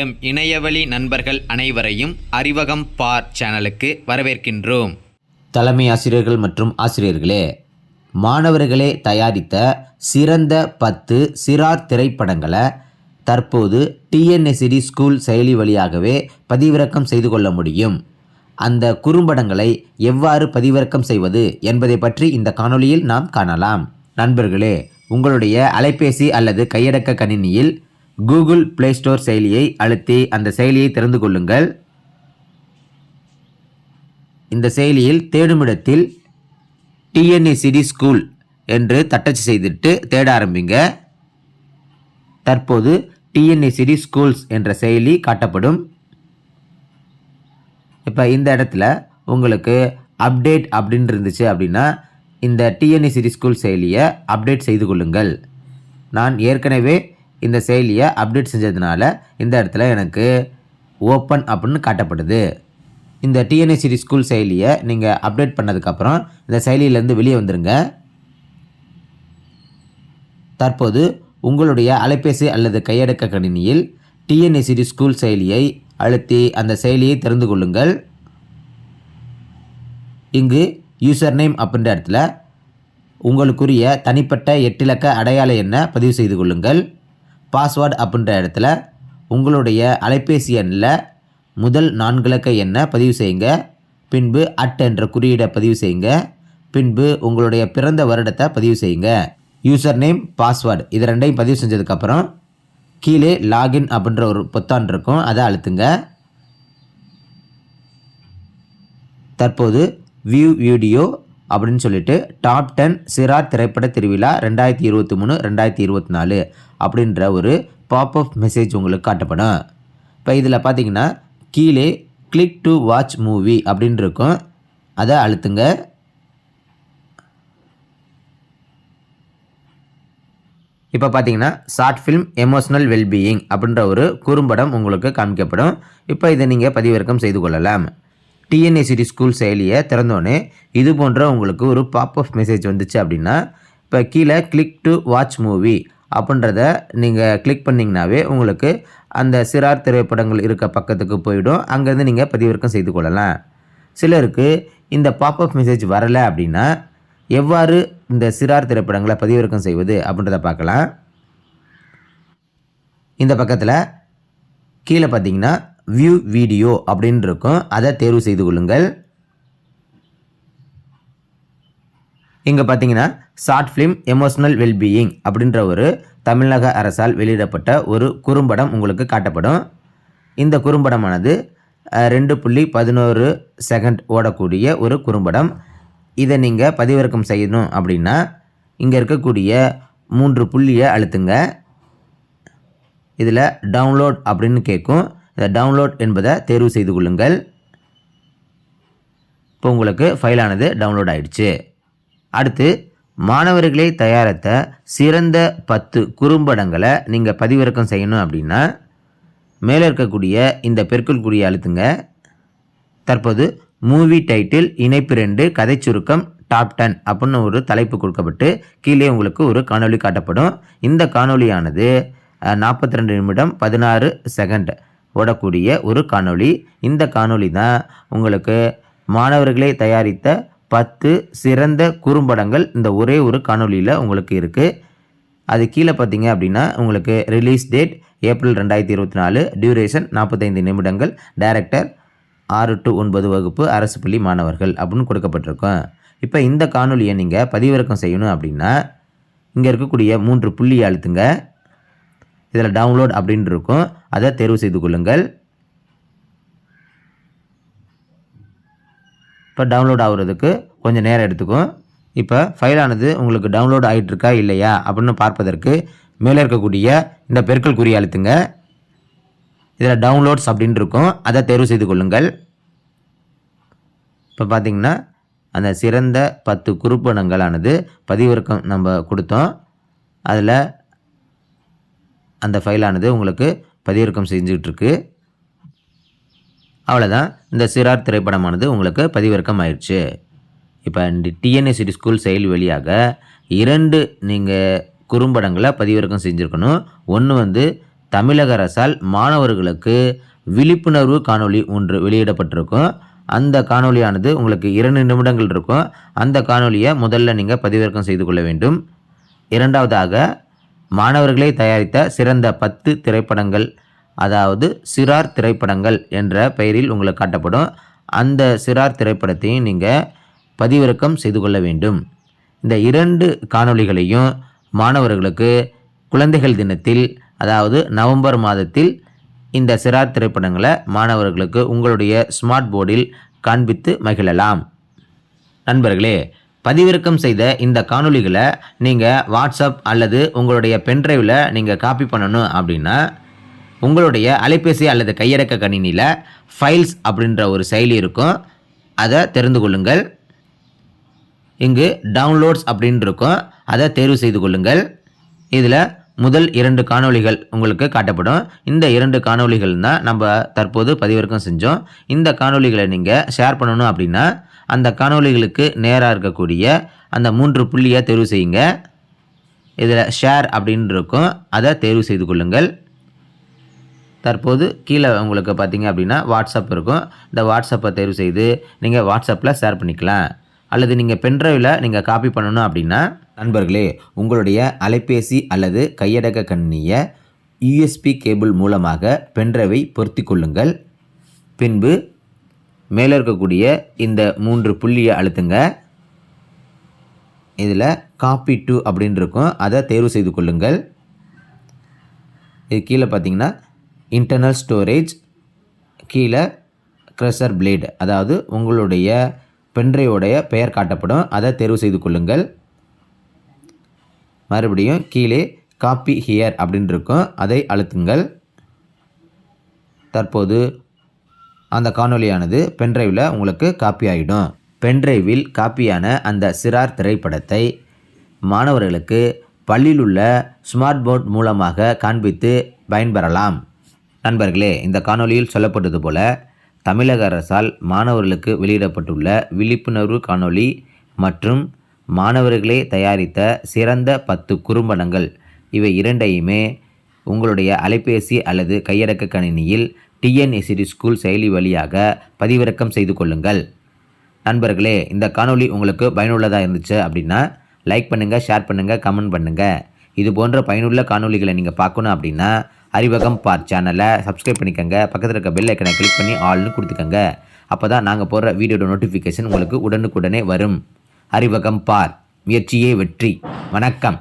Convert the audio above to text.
M இணையவழி நண்பர்கள் அனைவரையும் அறிவகம் பார் சேனலுக்கு வரவேற்கின்றோம். தலைமை ஆசிரியர்கள் மற்றும் ஆசிரியர்களே மாணவர்களே தயாரித்த சிறந்த பத்து சிறார் திரைப்படங்களை தற்போது டிஎன்எஸ்சிடி ஸ்கூல் செயலி வழியாகவே பதிவிறக்கம் செய்து கொள்ள முடியும். அந்த குறும்படங்களை எவ்வாறு பதிவிறக்கம் செய்வது என்பதை பற்றி இந்த காணொளியில் நாம் காணலாம். நண்பர்களே உங்களுடைய அலைபேசி அல்லது கையடக்க கணினியில் கூகுள் பிளே ஸ்டோர் செயலியை அழுத்தி அந்த செயலியை திறந்து கொள்ளுங்கள். இந்த செயலியில் தேடுமிடத்தில் டிஎன்ஏசிடி ஸ்கூல் என்று தட்டச்சு செய்துட்டு தேட ஆரம்பிங்க. தற்போது டிஎன்ஏசிடி ஸ்கூல்ஸ் என்ற செயலி காட்டப்படும். இப்போ இந்த இடத்துல உங்களுக்கு அப்டேட் அப்படின்னு இருந்துச்சு அப்படின்னா இந்த டிஎன்ஏசிடி ஸ்கூல் செயலியை அப்டேட் செய்து கொள்ளுங்கள். நான் ஏற்கனவே இந்த செயலியை அப்டேட் செஞ்சதுனால இந்த இடத்துல எனக்கு ஓப்பன் அப்படின்னு காட்டப்படுது. இந்த டிஎன்எஸ்சி ஸ்கூல் செயலியை நீங்கள் அப்டேட் பண்ணதுக்கப்புறம் இந்த செயலியிலேருந்து வெளியே வந்துடுங்க தற்போது உங்களுடைய அலைபேசி அல்லது கையடக்க கணினியில் டிஎன்ஏசிடி ஸ்கூல் செயலியை அழுத்தி அந்த செயலியை திறந்து கொள்ளுங்கள். இங்கு யூசர் நேம் அப்படின்ற இடத்துல உங்களுக்குரிய தனிப்பட்ட எட்டிலக்க அடையாள எண்ணை பதிவு செய்து கொள்ளுங்கள். பாஸ்வேர்டு அப்படின்ற இடத்துல உங்களுடைய அலைபேசி எண்ணில் முதல் நான்கிழக்க எண்ணை பதிவு செய்யுங்க. பின்பு அட் என்ற குறியீடை பதிவு செய்யுங்க. பின்பு உங்களுடைய பிறந்த வருடத்தை பதிவு செய்யுங்க. யூசர் நேம் பாஸ்வேர்டு இது ரெண்டையும் பதிவு செஞ்சதுக்கப்புறம் கீழே லாகின் அப்படின்ற ஒரு பொத்தான் இருக்கும். அதை அழுத்துங்க. தற்போது வியூ வீடியோ அப்படின்னு சொல்லிட்டு டாப் டென் சிறார் திரைப்பட திருவிழா ரெண்டாயிரத்தி இருபத்தி மூணு ரெண்டாயிரத்தி இருபத்தி நாலு அப்படின்ற ஒரு பாப் அப் மெசேஜ் உங்களுக்கு காட்டப்படும். இப்போ இதில் பார்த்தீங்கன்னா கீழே கிளிக் டு வாட்ச் மூவி அப்படின்னு இருக்கும். அதை அழுத்துங்க. இப்போ பார்த்தீங்கன்னா ஷார்ட் ஃபிலிம் எமோஷனல் வெல்பீயிங் அப்படின்ற ஒரு குறும்படம் உங்களுக்கு காமிக்கப்படும் இப்போ இதை நீங்கள் பதிவிறக்கம் செய்து கொள்ளலாம். டிஎன்ஏசிடி ஸ்கூல் செயலியை திறந்தோடனே இது போன்ற உங்களுக்கு ஒரு பாப்அப் மெசேஜ் வந்துச்சு அப்படின்னா இப்போ கீழே கிளிக் டு வாட்ச் மூவி அப்படின்றத நீங்கள் கிளிக் பண்ணிங்கனாவே உங்களுக்கு அந்த சிறார் திரைப்படங்கள் இருக்க பக்கத்துக்கு போயிடும். அங்கேருந்து நீங்கள் பதிவிறக்கம் செய்து கொள்ளலாம். சிலருக்கு இந்த பாப்அப் மெசேஜ் வரலை அப்படின்னா எவ்வாறு இந்த சிறார் திரைப்படங்களை பதிவிறக்கம் செய்வது அப்படின்றத பார்க்கலாம். இந்த பக்கத்தில் கீழே பார்த்தீங்கன்னா வியூ வீடியோ அப்படின்னு இருக்கும் அதை தேர்வு செய்து கொள்ளுங்கள். இங்கே பார்த்தீங்கன்னா ஷார்ட் ஃபிலிம் எமோஷனல் வெல்பீயிங் அப்படின்ற ஒரு தமிழக அரசால் வெளியிடப்பட்ட ஒரு குறும்படம் உங்களுக்கு காட்டப்படும். இந்த குறும்படமானது ரெண்டு புள்ளி பதினோரு செகண்ட் ஓடக்கூடிய ஒரு குறும்படம். இதை நீங்கள் பதிவிறக்கம் செய்யணும் அப்படின்னா இங்கே இருக்கக்கூடிய மூன்று புள்ளியை அழுத்துங்க. இதில் டவுன்லோட் அப்படின்னு கேட்கும். இந்த டவுன்லோட் என்பதை தேர்வு செய்து கொள்ளுங்கள். இப்போ உங்களுக்கு ஃபைலானது டவுன்லோட் ஆகிடுச்சு அடுத்து மாணவர்களை தயாரித்த சிறந்த பத்து குறும்படங்களை நீங்கள் பதிவிறக்கம் செய்யணும் அப்படின்னா மேலே இருக்கக்கூடிய இந்த பெருக்கல் குறியை அழுத்துங்க. தற்போது மூவி டைட்டில் இணைப்பு ரெண்டு கதை சுருக்கம் டாப் டென் அப்படின்னு ஒரு தலைப்பு கொடுக்கப்பட்டு கீழே உங்களுக்கு ஒரு காணொளி காட்டப்படும். இந்த காணொளியானது நாற்பத்தி ரெண்டு நிமிடம் பதினாறு செகண்ட் ஓடக்கூடிய ஒரு காணொளி. இந்த காணொளி தான் உங்களுக்கு மாணவர்களே தயாரித்த பத்து சிறந்த குறும்படங்கள் இந்த ஒரே ஒரு காணொலியில் உங்களுக்கு இருக்குது அது கீழே பார்த்தீங்க அப்படின்னா உங்களுக்கு ரிலீஸ் டேட் ஏப்ரல் ரெண்டாயிரத்தி இருபத்தி நாலு டியூரேஷன் நாற்பத்தைந்து நிமிடங்கள் டைரக்டர் ஆறு டு ஒன்பது வகுப்பு அரசு பள்ளி மாணவர்கள் அப்படின்னு கொடுக்கப்பட்டிருக்கோம். இப்போ இந்த காணொலியை நீங்கள் பதிவிறக்கம் செய்யணும் அப்படின்னா இங்கே இருக்கக்கூடிய மூன்று புள்ளி அழுத்துங்க. இதில் டவுன்லோட் அப்படின்னு இருக்கும். அதை தேர்வு செய்து கொள்ளுங்கள். இப்போ டவுன்லோட் ஆகுறதுக்கு கொஞ்சம் நேரம் எடுத்துக்கும். இப்போ ஃபைலானது உங்களுக்கு டவுன்லோட் ஆகிட்டுருக்கா இல்லையா அப்படின்னு பார்ப்பதற்கு மேலே இருக்கக்கூடிய இந்த பெருக்கல் குறி அழுத்துங்க. இதில் டவுன்லோட்ஸ் அப்படின்னு இருக்கும். அதை தேர்வு செய்து கொள்ளுங்கள். இப்போ பார்த்தீங்கன்னா அந்த சிறந்த பத்து குறுப்படங்களானது பதிவிறக்கம் நம்ம கொடுத்தோம். அதில் அந்த ஃபைலானது உங்களுக்கு பதிவிறக்கம் செஞ்சுட்ருக்கு அவ்வளோதான் இந்த சிறார் திரைப்படமானது உங்களுக்கு பதிவிறக்கம் ஆயிடுச்சு. இப்போ இந்த ஸ்கூல் செயல் வழியாக இரண்டு நீங்கள் குறும்படங்களை பதிவிறக்கம் செஞ்சுருக்கணும். ஒன்று வந்து தமிழக அரசால் மாணவர்களுக்கு விழிப்புணர்வு காணொளி ஒன்று வெளியிடப்பட்டிருக்கும். அந்த காணொளியானது உங்களுக்கு இரண்டு நிமிடங்கள் இருக்கும். அந்த காணொலியை முதல்ல நீங்கள் பதிவிறக்கம் செய்து கொள்ள வேண்டும். இரண்டாவதாக மாணவர்களே தயாரித்த சிறந்த பத்து திரைப்படங்கள் அதாவது சிறார் திரைப்படங்கள் என்ற பெயரில் உங்களுக்கு காட்டப்படும். அந்த சிறார் திரைப்படத்தையும் நீங்கள் பதிவிறக்கம் செய்து கொள்ள வேண்டும். இந்த இரண்டு காணொளிகளையும் மாணவர்களுக்கு குழந்தைகள் தினத்தில் அதாவது நவம்பர் மாதத்தில் இந்த சிறார் திரைப்படங்களை மாணவர்களுக்கு உங்களுடைய ஸ்மார்ட் போர்டில் காண்பித்து மகிழலாம். நண்பர்களே பதிவிறக்கம் செய்த இந்த காணொளிகளை நீங்கள் வாட்ஸ்அப் அல்லது உங்களுடைய பென்ட்ரைவில் நீங்கள் காப்பி பண்ணணும் அப்படின்னா உங்களுடைய அலைபேசி அல்லது கையடக்க கணினியில் ஃபைல்ஸ் அப்படின்ற ஒரு செயலி இருக்கும். அதை தெரிந்து கொள்ளுங்கள். இங்கு டவுன்லோட்ஸ் அப்படின்னு இருக்கும். அதை தேர்வு செய்து கொள்ளுங்கள். இதில் முதல் இரண்டு காணொளிகள் உங்களுக்கு காட்டப்படும். இந்த இரண்டு காணொளிகள் தான் நம்ம தற்போது பதிவிறக்கம் செஞ்சோம். இந்த காணொளிகளை நீங்கள் ஷேர் பண்ணணும் அப்படின்னா அந்த காணொளிகளுக்கு நேராக இருக்கக்கூடிய அந்த மூன்று புள்ளியை தேர்வு செய்யுங்க. இதில் ஷேர் அப்படின்னு இருக்கும். அதை தேர்வு செய்து கொள்ளுங்கள். தற்போது கீழே உங்களுக்கு பார்த்தீங்க அப்படின்னா வாட்ஸ்அப் இருக்கும். இந்த வாட்ஸ்அப்பை தேர்வு செய்து நீங்கள் வாட்ஸ்அப்பில் ஷேர் பண்ணிக்கலாம். அல்லது நீங்கள் பென்ட்ரைவில் நீங்கள் காப்பி பண்ணணும் அப்படின்னா நண்பர்களே உங்களுடைய அலைபேசி அல்லது கையடக்க கணினியை யூஎஸ்பி கேபிள் மூலமாக பென்ட்ரைவை பொருத்தி கொள்ளுங்கள். பின்பு மேலே இருக்கக்கூடிய இந்த மூன்று புள்ளியை அழுத்துங்க. இதில் காப்பி டூ அப்படின்னு இருக்கும். அதை தேர்வு செய்து கொள்ளுங்கள். இது கீழே பார்த்தீங்கன்னா இன்டர்னல் ஸ்டோரேஜ் கீழே க்ரெஷர் பிளேடு அதாவது உங்களுடைய பென்ட்ரைவோடைய பெயர் காட்டப்படும். அதை தேர்வு செய்து கொள்ளுங்கள். மறுபடியும் கீழே காப்பி ஹியர் அப்படின்னு இருக்கும் அதை அழுத்துங்கள். தற்போது அந்த காணொளியானது பென்ட்ரைவில் உங்களுக்கு காப்பி ஆகிடும் பென்ட்ரைவில் காப்பியான அந்த சிறார் திரைப்படத்தை மாணவர்களுக்கு பள்ளியில் உள்ள ஸ்மார்ட் போர்ட் மூலமாக காண்பித்து பயன்பெறலாம். நண்பர்களே இந்த காணொளியில் சொல்லப்பட்டது போல தமிழக அரசால் மாணவர்களுக்கு வெளியிடப்பட்டுள்ள விழிப்புணர்வு காணொளி மற்றும் மாணவர்களே தயாரித்த சிறந்த பத்து குறும்படங்கள். இவை இரண்டையுமே உங்களுடைய அலைபேசி அல்லது கையடக்க கணினியில் டிஎன்எஸ்சிடி ஸ்கூல் செயலி வழியாக பதிவிறக்கம் செய்து கொள்ளுங்கள். நண்பர்களே இந்த காணொளி உங்களுக்கு பயனுள்ளதாக இருந்துச்சு அப்படின்னா லைக் பண்ணுங்கள் ஷேர் பண்ணுங்கள் கமெண்ட் பண்ணுங்கள் இது போன்ற பயனுள்ள காணொளிகளை நீங்கள் பார்க்கணும் அப்படின்னா அறிவகம் பார் சேனலை சப்ஸ்கிரைப் பண்ணிக்கோங்க. பக்கத்தில் இருக்க பெல் ஐக்கனை கிளிக் பண்ணி ஆல்னு கொடுத்துக்கோங்க. அப்போ தான் நாங்கள் போடுற வீடியோட நோட்டிஃபிகேஷன் உங்களுக்கு உடனுக்குடனே வரும். அறிவகம் பார். முயற்சியே வெற்றி. வணக்கம்.